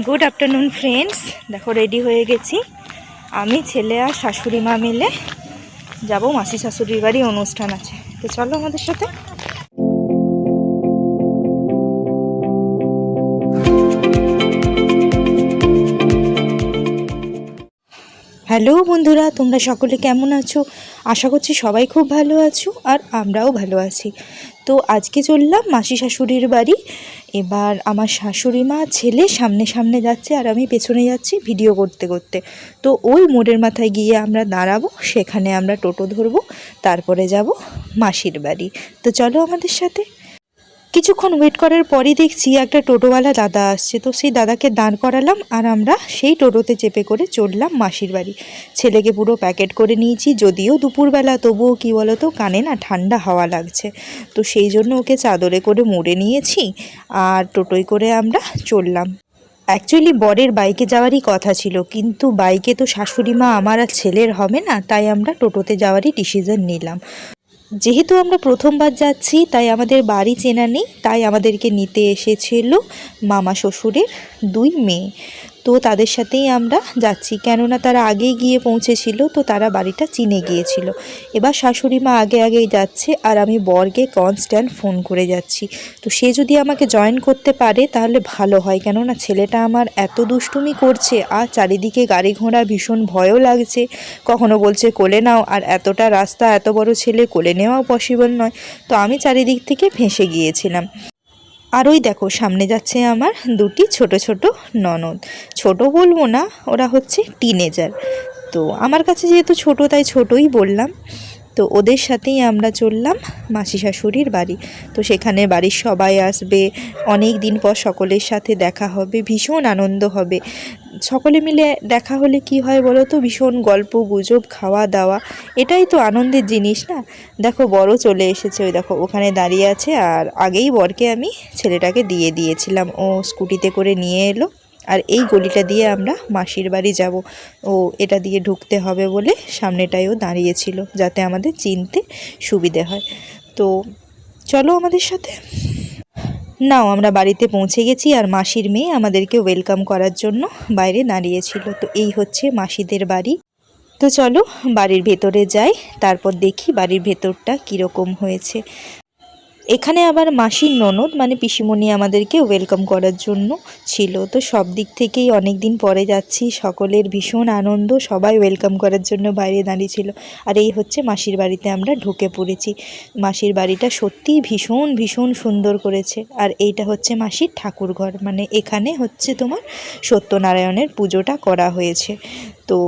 Good afternoon friends দেখো ready হয়ে গেছি। আমি, ছেলে আর শাশুড়ি মা মিলে যাব মাসি শাশুড়ির বাড়ি, অনুষ্ঠান আছে। তো চলো আমাদের সাথে। হ্যালো বন্ধুরা, তোমরা সকলে কেমন আছো? আশা করছি সবাই খুব ভালো আছো, আর আমরাও ভালো আছি। তো আজকে চললাম মাসি শাশুড়ির বাড়ি। এবার আমার শাশুড়ি মা ছেলে সামনে সামনে যাচ্ছে আর আমি পেছনে যাচ্ছি ভিডিও করতে করতে। তো ওই মোড়ের মাথায় গিয়ে আমরা দাঁড়াবো, সেখানে আমরা টোটো ধরবো, তারপরে যাব মাসির বাড়ি। তো চলো আমাদের সাথে। কিছুক্ষণ ওয়েট করার পরই দেখছি একটা টোটোওয়ালা দাদা আসছে। তো সেই দাদাকে দাঁড় করালাম আর আমরা সেই টোটোতে চেপে করে চললাম মাসির বাড়ি। ছেলেকে পুরো প্যাকেট করে নিয়েছি, যদিও দুপুরবেলা তবুও কী বলো তো কানে না ঠান্ডা হাওয়া লাগছে। তো সেই জন্য ওকে চাদরে করে মুড়ে নিয়েছি আর টোটোয় করে আমরা চললাম অ্যাকচুয়ালি বরের বাইকে যাওয়ারই কথা ছিল, কিন্তু বাইকে তো শাশুড়ি মা আমার আর ছেলের হবে না, তাই আমরা টোটোতে যাওয়ারই ডিসিশন নিলাম। যেহেতু আমরা প্রথমবার যাচ্ছি, তাই আমাদের বাড়ি চেনা নেই, তাই আমাদেরকে নিতে এসেছিল মামা শ্বশুরের দুই মেয়ে। তো তাদের সাথেই আমরা যাচ্ছি। কেননা তারা আগেই গিয়ে পৌঁছেছিল, তো তারা বাড়িটা চিনে গিয়েছিল। এবার শাশুড়ি মা আগে আগেই যাচ্ছে আর আমি বরকে কনস্ট্যান্ট ফোন করে যাচ্ছি। তো সে যদি আমাকে জয়েন করতে পারে তাহলে ভালো হয়, কেননা ছেলেটা আমার এত দুষ্টুমি করছে আর চারিদিকে গাড়ি ঘোড়া ভীষণ ভয়ও লাগছে। কখনো বলছে কোলে নাও, আর এতটা রাস্তা এত বড় ছেলে কোলে নেওয়াও পসিবল নয়। তো আমি চারিদিক থেকে ফেঁসে গিয়েছিলাম। আর ওই দেখো, সামনে যাচ্ছে আমার দুটি ছোট ছোট ননদ। ছোট বলব না, ওরা হচ্ছে টিনেজার তো আমার কাছে যেহেতু ছোট, তাই ছোটই বললাম। তো ওদের সাথেই আমরা চললাম মাসি শাশুড়ির বাড়ি। তো সেখানে বাড়ির সবাই আসবে। অনেক দিন পর সকলের সাথে দেখা হবে, ভীষণ আনন্দ হবে। সকলে মিলে দেখা হলে কি হয় বলো তো? ভীষণ গল্প, গুজব খাওয়া দাওয়া এটাই তো আনন্দের জিনিস না? দেখো বড় চলে এসেছে, ওই দেখো ওখানে দাঁড়িয়ে আছে আর আগেই বরকে আমি ছেলেটাকে দিয়ে দিয়েছিলাম। ও স্কুটিতে করে নিয়ে এলো। আর এই গলিটা দিয়ে আমরা মাসির বাড়ি যাব। ও এটা দিয়ে ঢুকতে হবে বলে সামনেটায়ও দাঁড়িয়েছিল যাতে আমাদের চিনতে সুবিধে হয়। তো চলো আমাদের সাথে। নাও, আমরা বাড়িতে পৌঁছে গেছি আর মাসির মেয়ে আমাদেরকে ওয়েলকাম করার জন্য বাইরে দাঁড়িয়েছিল। তো এই হচ্ছে মাসিদের বাড়ি। তো চলো বাড়ির ভেতরে যাই, তারপর দেখি বাড়ির ভেতরটা কীরকম হয়েছে। এখানে আবার মাসির ননদ মানে পিসিমণি আমাদেরকে ওয়েলকাম করার জন্য ছিল। তো সব দিক থেকেই অনেক দিন পরে যাচ্ছি, সকলের ভীষণ আনন্দ, সবাই ওয়েলকাম করার জন্য বাইরে দাঁড়িয়েছিল আর এই হচ্ছে মাসির বাড়িতে আমরা ঢুকে পড়েছি। মাসির বাড়িটা সত্যিই ভীষণ ভীষণ সুন্দর করেছে। আর এইটা হচ্ছে মাসির ঠাকুর ঘর মানে এখানে হচ্ছে তোমার সত্যনারায়ণের পুজোটা করা হয়েছে। তো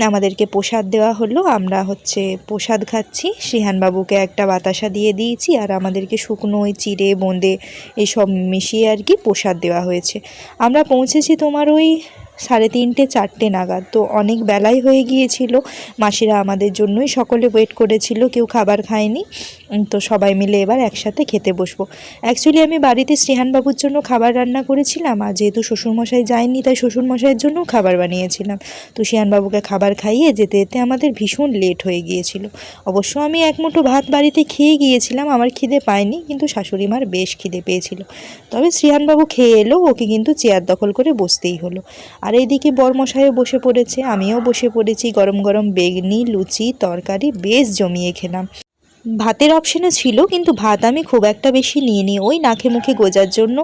আমাদেরকে প্রসাদ দেওয়া হলো। আমরা হচ্ছে প্রসাদ খাচ্ছি। শিহানবাবুকে একটা বাতাসা দিয়ে দিয়েছি আর আমাদেরকে শুকনো ওই চিড়ে বোঁদে এসব মিশিয়ে আর কি প্রসাদ দেওয়া হয়েছে। আমরা পৌঁছেছি তোমার ওই সাড়ে তিনটে, চারটে নাগাদ। তো অনেক বেলাই হয়ে গিয়েছিল। মাসিরা আমাদের জন্যই সকলে ওয়েট করেছিল, কেউ খাবার খায়নি। তো সবাই মিলে এবার একসাথে খেতে বসবো। অ্যাকচুয়ালি আমি বাড়িতে শ্রীহানবাবুর জন্য খাবার রান্না করেছিলাম, আর যেহেতু শ্বশুরমশাই যায়নি, তাই শ্বশুরমশাইয়ের জন্যও খাবার বানিয়েছিলাম। তো শ্রীহানবাবুকে খাবার খাইয়ে যেতে যেতে আমাদের ভীষণ লেট হয়ে গিয়েছিল। অবশ্য আমি এক মুঠো ভাত বাড়িতে খেয়ে গিয়েছিলাম, আমার খিদে পায়নি, কিন্তু শাশুড়ি মার বেশ খিদে পেয়েছিল। তবে শ্রীহানবাবু খেয়ে এলো, ওকে কিন্তু চেয়ার দখল করে বসতেই হলো। আর এইদিকে বরমশাইও বসে পড়েছে, আমিও বসে পড়েছি। গরম গরম বেগনি, লুচি, তরকারি, বেশ জমিয়ে খেলাম। ভাতের অপশানে ছিল, কিন্তু ভাত আমি খুব একটা বেশি নিয়ে নিই ওই নাকে মুখে গোজার জন্য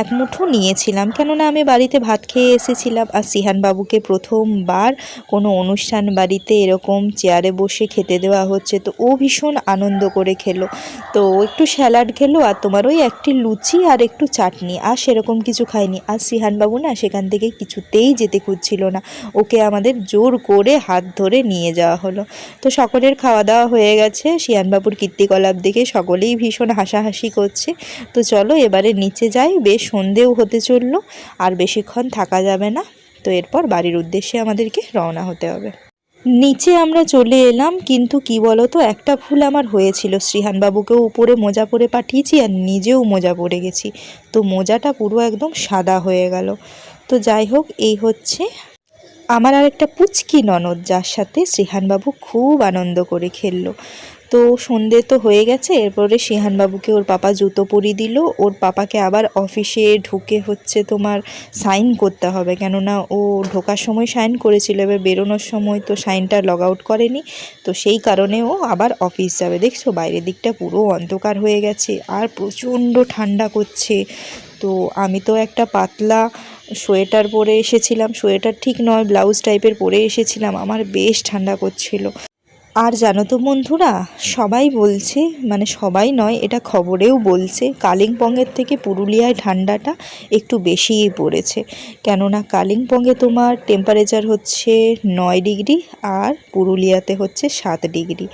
এক মুঠো নিয়েছিলাম। কেননা আমি বাড়িতে ভাত খেয়ে এসেছিলাম আর সিহানবাবুকে প্রথমবার কোনো অনুষ্ঠান বাড়িতে এরকম চেয়ারে বসে খেতে দেওয়া হচ্ছে, তো ও ভীষণ আনন্দ করে খেলো। তো একটু স্যালাড খেলো আর তোমার ওই একটি লুচি আর একটু চাটনি, আর সেরকম কিছু খায়নি আর সিহানবাবু না সেখান থেকে কিছুতেই যেতে খুঁজছিল না। ওকে আমাদের জোর করে হাত ধরে নিয়ে যাওয়া হলো। তো সকলের খাওয়া দাওয়া হয়ে গেছে শিয়ানবাবুর কীর্তিকলাপ দেখে সকলেই ভীষণ হাসাহাসি করছে। তো চলো এবারে নিচে যাই, বেশ সন্ধেও হতে চলল, আর বেশিক্ষণ থাকা যাবে না। তো এরপর বাড়ির উদ্দেশ্যে আমাদেরকে রওনা হতে হবে। নিচে আমরা চলে এলাম, কিন্তু কি বলো তো একটা ভুল আমার হয়েছিল। শ্রীহানবাবুকেও উপরে মোজা পরে পাঠিয়েছি, আর নিজেও মোজা পরে গেছি। তো মোজাটা পুরো একদম সাদা হয়ে গেল। তো যাই হোক, এই হচ্ছে আমার আর একটা পুচকি ননদ, যার সাথে শ্রীহানবাবু খুব আনন্দ করে খেললো। তো সন্ধে তো হয়ে গেছে, এরপরে বাবুকে ওর পাপা জুতো পরিয়ে দিল। ওর পাপাকে আবার অফিসে ঢুকে হচ্ছে তোমার সাইন করতে হবে। কেননা ও ঢোকার সময় সাইন করেছিল, এবার বেরোনোর সময় তো সাইনটা লগ আউট করেনি। তো সেই কারণে ও আবার অফিস যাবে। দেখছ, বাইরের দিকটা পুরো অন্ধকার হয়ে গেছে, আর প্রচণ্ড ঠান্ডা করছে। তো আমি তো একটা পাতলা সোয়েটার পরে এসেছিলাম। সোয়েটার ঠিক নয়, ব্লাউজ টাইপের পরে এসেছিলাম। আমার বেশ ঠান্ডা করছিল। আর জানো তো বন্ধুরা, সবাই বলছে মানে সবাই নয়, এটা খবরেও বলছে, কালিম্পংয়ের থেকে পুরুলিয়ায় ঠান্ডাটা একটু বেশিই পড়েছে। কেননা কালিম্পংয়ে তোমার টেম্পারেচার হচ্ছে নয় ডিগ্রি আর পুরুলিয়াতে হচ্ছে সাত ডিগ্রি।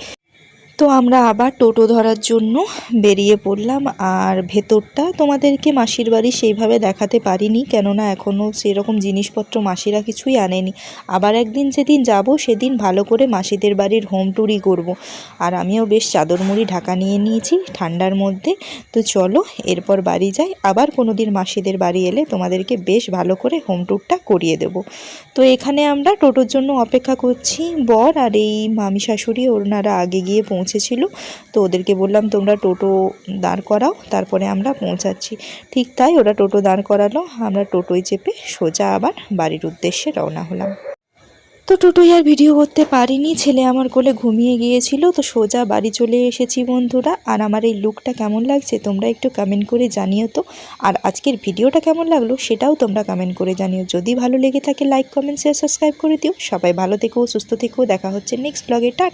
তো আমরা আবার টোটো ধরার জন্য বেরিয়ে পড়লাম। আর ভেতরটা তোমাদেরকে মাসির বাড়ি সেইভাবে দেখাতে পারিনি, কেননা এখনও সেরকম জিনিসপত্র মাসিরা কিছুই আনেনি। আবার একদিন যেদিন যাব, সেদিন ভালো করে মাসিদের বাড়ির হোম ট্যুরই করব। আর আমিও বেশ চাদর মুড়ি ঢাকা নিয়ে নিয়েছি ঠান্ডার মধ্যে। তো চলো, এরপর বাড়ি যাই। আবার কোনো দিন মাসিদের বাড়ি এলে তোমাদেরকে বেশ ভালো করে হোম ট্যুরটা করিয়ে দেব। তো এখানে আমরা টোটোর জন্য অপেক্ষা করছি। বর আর এই মামি শাশুড়ি, ওনারা আগে গিয়ে পৌঁছেছিল। তো ওদেরকে বললাম, তোমরা টোটো দাঁড় করাও, তারপরে আমরা পৌঁছাচ্ছি। ঠিক তাই ওরা টোটো দাঁড় করালো। আমরা টোটোয় চেপে সোজা আবার বাড়ির উদ্দেশ্যে রওনা হলাম। তো টোটোই আর ভিডিও করতে পারিনি। ছেলে আমার কোলে ঘুমিয়ে গিয়েছিল। তো সোজা বাড়ি চলে এসেছি বন্ধুরা। আর আমার এই লুকটা কেমন লাগছে তোমরা একটু কমেন্ট করে জানিও তো। আর আজকের ভিডিওটা কেমন লাগল সেটাও তোমরা কমেন্ট করে জানিও। যদি ভালো লেগে থাকে লাইক কমেন্ট শেয়ার সাবস্ক্রাইব করে দিও। সবাই ভালো থেকো, সুস্থ থেকো। দেখা হচ্ছে নেক্সট ব্লগে টাটা!